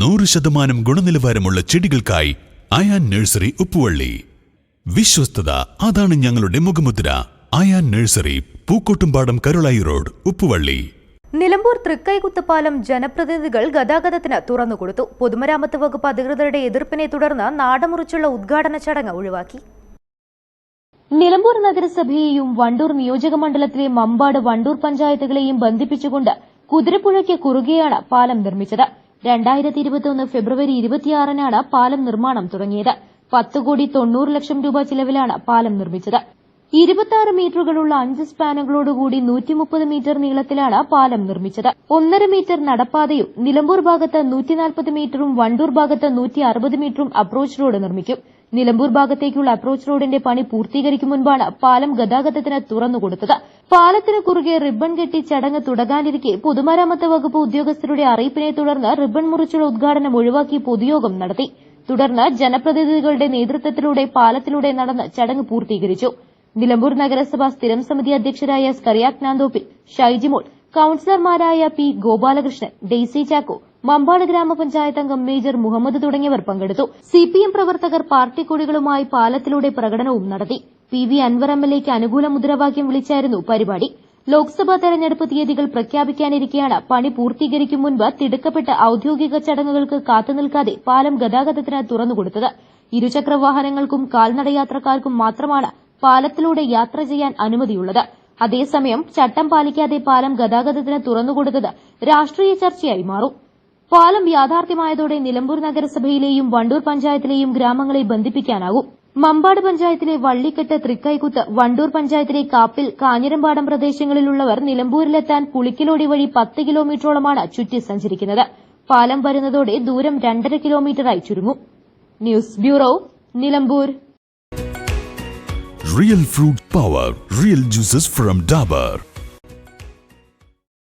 നൂറ് ശതമാനം ഗുണനിലവാരമുള്ള ചെടികൾക്കായി അയാൻ നഴ്സറി ഉപ്പുവള്ളി. വിശ്വസ്തത അതാണ് ഞങ്ങളുടെ മുഖമുദ്ര. Ayan nursery Pookkottumpadam Karulai Road Uppuvalli. Nilambur Thrikkaikuthupalam ജനപ്രതിനിധികൾ ഗതാഗതത്തിന് തുറന്നുകൊടുത്തു. പൊതുമരാമത്ത് വകുപ്പ് അധികൃതരുടെ എതിർപ്പിനെ തുടർന്ന് നാടമുറിച്ചുള്ള ഉദ്ഘാടന ചടങ്ങ് ഒഴിവാക്കി. നിലമ്പൂർ നഗരസഭയെയും വണ്ടൂർ നിയോജക മണ്ഡലത്തിലെ മമ്പാട് വണ്ടൂർ പഞ്ചായത്തുകളെയും ബന്ധിപ്പിച്ചുകൊണ്ട് കുതിരപ്പുഴയ്ക്ക് കുറുകെയാണ് പാലം നിർമ്മിച്ചത്. രണ്ടായിരത്തി ഇരുപത്തിയൊന്ന് ഫെബ്രുവരി ഇരുപത്തിയാറിനാണ് പാലം നിർമ്മാണം തുടങ്ങിയത്. പത്ത് കോടി തൊണ്ണൂറ് ലക്ഷം രൂപ ചിലവിലാണ് പാലം നിർമ്മിച്ചത്. ഇരുപത്തിയാറ് മീറ്ററുകളുള്ള അഞ്ച് സ്പാനുകളോടുകൂടി നൂറ്റിമുപ്പത് മീറ്റർ നീളത്തിലാണ് പാലം നിർമ്മിച്ചത്. ഒന്നര മീറ്റർ നടപ്പാതയും നിലമ്പൂർ ഭാഗത്ത് നൂറ്റിനാൽപ്പത് മീറ്ററും വണ്ടൂർ ഭാഗത്ത് നൂറ്റി അറുപത് മീറ്ററും അപ്രോച്ച് റോഡ് നിർമ്മിക്കും. നിലമ്പൂർ ഭാഗത്തേക്കുള്ള അപ്രോച്ച് റോഡിന്റെ പണി പൂർത്തീകരിക്കും മുൻപാണ് പാലം ഗതാഗതത്തിന് തുറന്നുകൊടുത്തത് പാലത്തിന് കുറുകെ റിബൺ കെട്ടി ചടങ്ങ് തുടങ്ങാനിരിക്കെ പൊതുമരാമത്ത് വകുപ്പ് ഉദ്യോഗസ്ഥരുടെ അറിയിപ്പിനെ തുടർന്ന് റിബൺ മുറിച്ചുള്ള ഉദ്ഘാടനം ഒഴിവാക്കി പൊതുയോഗം നടത്തി. തുടർന്ന് ജനപ്രതിനിധികളുടെ നേതൃത്വത്തിലൂടെ പാലത്തിലൂടെ നടന്ന് ചടങ്ങ് പൂർത്തീകരിച്ചു. നിലമ്പൂർ നഗരസഭ സ്ഥിരം സമിതി അധ്യക്ഷരായ സ്കറിയാക് നാന്തോപ്പിൽ ഷൈജിമോൾ കൌൺസിലർമാരായ പി ഗോപാലകൃഷ്ണൻ ഡെയ്സി ചാക്കോ മമ്പാട് ഗ്രാമപഞ്ചായത്ത് അംഗം മേജർ മുഹമ്മദ് തുടങ്ങിയവർ പങ്കെടുത്തു. സിപിഎം പ്രവർത്തകർ പാർട്ടി കൊടികളുമായി പാലത്തിലൂടെ പ്രകടനവും നടത്തി. പി വി അൻവർ എംഎൽഎക്ക് അനുകൂല മുദ്രാവാക്യം വിളിച്ചായിരുന്നു പരിപാടി. ലോക്സഭാ തെരഞ്ഞെടുപ്പ് തീയതികൾ പ്രഖ്യാപിക്കാനിരിക്കെയാണ് പണി പൂർത്തീകരിക്കും മുൻപ് തിടുക്കപ്പെട്ട ഔദ്യോഗിക ചടങ്ങുകൾക്ക് കാത്തുനിൽക്കാതെ പാലം ഗതാഗതത്തിന് തുറന്നുകൊടുത്തത്. ഇരുചക്ര വാഹനങ്ങൾക്കും കാൽനടയാത്രക്കാർക്കും മാത്രമാണ് പാലത്തിലൂടെ യാത്ര ചെയ്യാൻ അനുമതിയുള്ളത്. അതേസമയം ചട്ടം പാലിക്കാതെ പാലം ഗതാഗതത്തിന് തുറന്നുകൊടുത്തത് രാഷ്ട്രീയ ചർച്ചയായി മാറും. പാലം യാഥാർത്ഥ്യമായതോടെ നിലമ്പൂർ നഗരസഭയിലെയും വണ്ടൂർ പഞ്ചായത്തിലെയും ഗ്രാമങ്ങളെ ബന്ധിപ്പിക്കാനാകും. മമ്പാട് പഞ്ചായത്തിലെ വള്ളിക്കെട്ട് തൃക്കൈക്കുത്ത് വണ്ടൂർ പഞ്ചായത്തിലെ കാപ്പിൽ കാഞ്ഞിരമ്പാടം പ്രദേശങ്ങളിലുള്ളവർ നിലമ്പൂരിലെത്താൻ പുളിക്കലോടി വഴി പത്ത് കിലോമീറ്ററോളമാണ് ചുറ്റി സഞ്ചരിക്കുന്നത്. പാലം വരുന്നതോടെ ദൂരം രണ്ടര കിലോമീറ്ററായി ചുരുങ്ങും. News bureau Nilambur. Real fruit power real juices from Dabur